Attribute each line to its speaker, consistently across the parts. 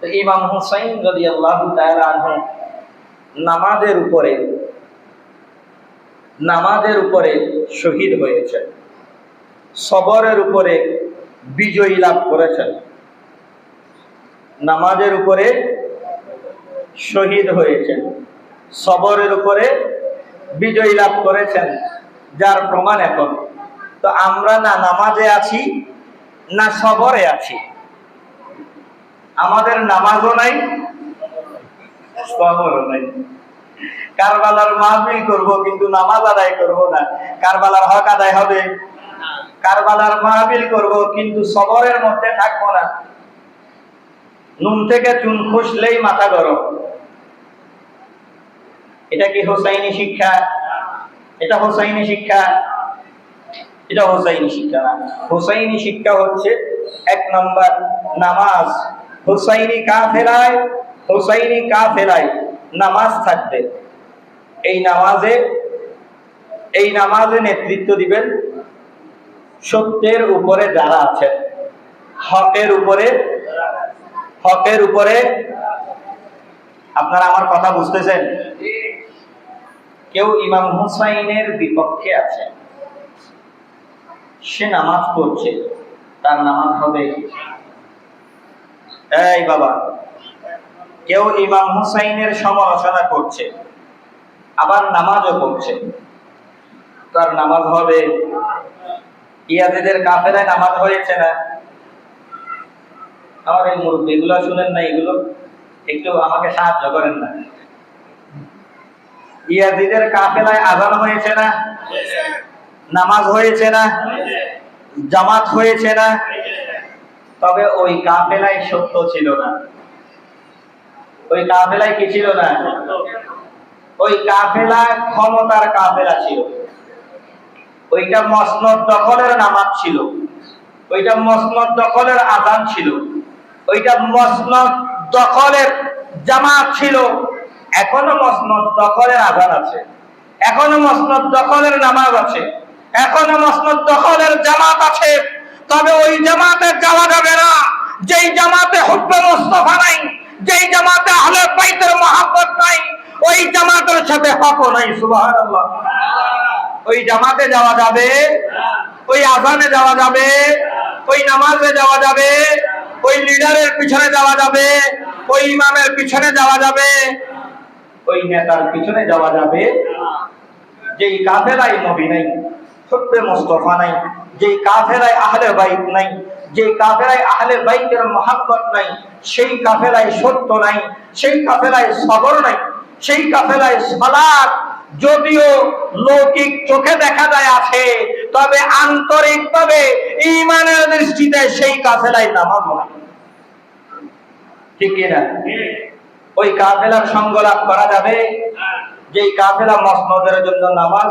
Speaker 1: তো ইমাম হুসাইন যদি আল্লাহ নামাজের উপরে নামাজের উপরে শহীদ হয়েছে সবরের উপরে বিজয়ী লাভ করেছেন। নামাজের উপরে শহীদ হয়েছেন। সবরের উপরে বিজয়ী লাভ করেছেন, যার প্রমাণ এখন। তো আমরা না নামাজে আছি, না সবরে আছি। আমাদের নামাজও নাই সবরও নাই। কারবালার মাহফিল করব, কিন্তু নামাজ আদায় করব না। কারবালার হক আদায় হবে। কারবালার মাহফিল করব, কিন্তু সবরের মধ্যে থাকব না। নুন থেকে চুন খুশলেই মাথা গরম। এটা কি হোসাইনি শিক্ষা? এটা হোসাইনি শিক্ষা? এটা হোসাইনি শিক্ষা না। হোসাইনি শিক্ষা হচ্ছে এক নম্বর নামাজ। হোসাইনি কাফেলায় হোসাইনি কাফেলায় নামাজ থাকবে। এই নামাজে এই নামাজে নেতৃত্ব দিবেন সত্যের উপরে যারা আছেন। হকের উপরে হকের উপরে। আপনারা আমার কথা বুঝতেছেন? কেউ ইমাম হুসাইনের বিপক্ষে আছে। সে নামাজ পড়ছে, তার নামাজ হবে এই বাবা, কেউ ইমাম হুসাইনের সমালোচনা করছে, আবার নামাজও পড়ছে। তার নামাজ হবে, ইয়াজিদের কাফেরায় নামাজ হয়েছে না? আমার এই মুরব্বী, এগুলো শুনেন না, এগুলো একটু আমাকে সাহায্য করেন না। ইয়াজিদের কাফেলায় আজান হয়েছে না? নামাজ হয়েছে না? জামাত হয়েছে না? তবে ওই কাফেলায় সত্য ছিল না। ওই কাফেলায় কি ছিল না? ওই কাফেলা ক্ষমতার কাফেলা ছিল। ওইটা মসনদ দখলের নামাজ ছিল। ওইটা মসনদ দখলের আজান ছিল। ওইটা মসনদ দখলের জামাত ছিল। এখনও মসনদ দখলের আজান আছে। এখনও মসনদ দখলের নামাজ আছে। এখনও মসনদ দখলের জামাত আছে। তবে ওই জামাতে যাওয়া যাবে না। যেই জামাতে হুব্বে মুস্তফা নাই, যেই জামাতে আহলে বাইতের মহাব্বত নাই, ওই জামাতের সাথে হক নাই, সুবহানাল্লাহ। ওই জামাতে যাওয়া যাবে, ওই আজানে যাওয়া যাবে, ওই নামাজে যাওয়া যাবে, ওই লিডারের পিছনে যাওয়া যাবে, ওই ইমামের পিছনে যাওয়া যাবে, ওই নেতার পিছনে যাওয়া যাবে। যেই কাফেলাই নবী নাই সত্যে মুস্তফা নাই যেই কাফেলায় আহলে বাইত নাই, যে কাফেলায় আহলে বাইতের মহাব্বত নাই, সেই কাফেলায় সত্য নাই, সেই কাফেলায় সবর নাই, সেই কাফেলায় সালাত যদিও লৌকিক চোখে দেখা যায় আছে, তবে আন্তরিক ভাবে ইমানের দৃষ্টিতে সেই কাফেলায় নামাজ হয় ঠিক কিনা? ওই কাফেলার সঙ্গ লাভ করা যাবে? যেই কাফেলা মসনদের জন্য নামাজ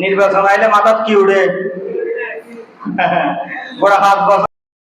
Speaker 1: নির্বাচন আইলে মাথা কি উড়ে? ওরা হাত বছর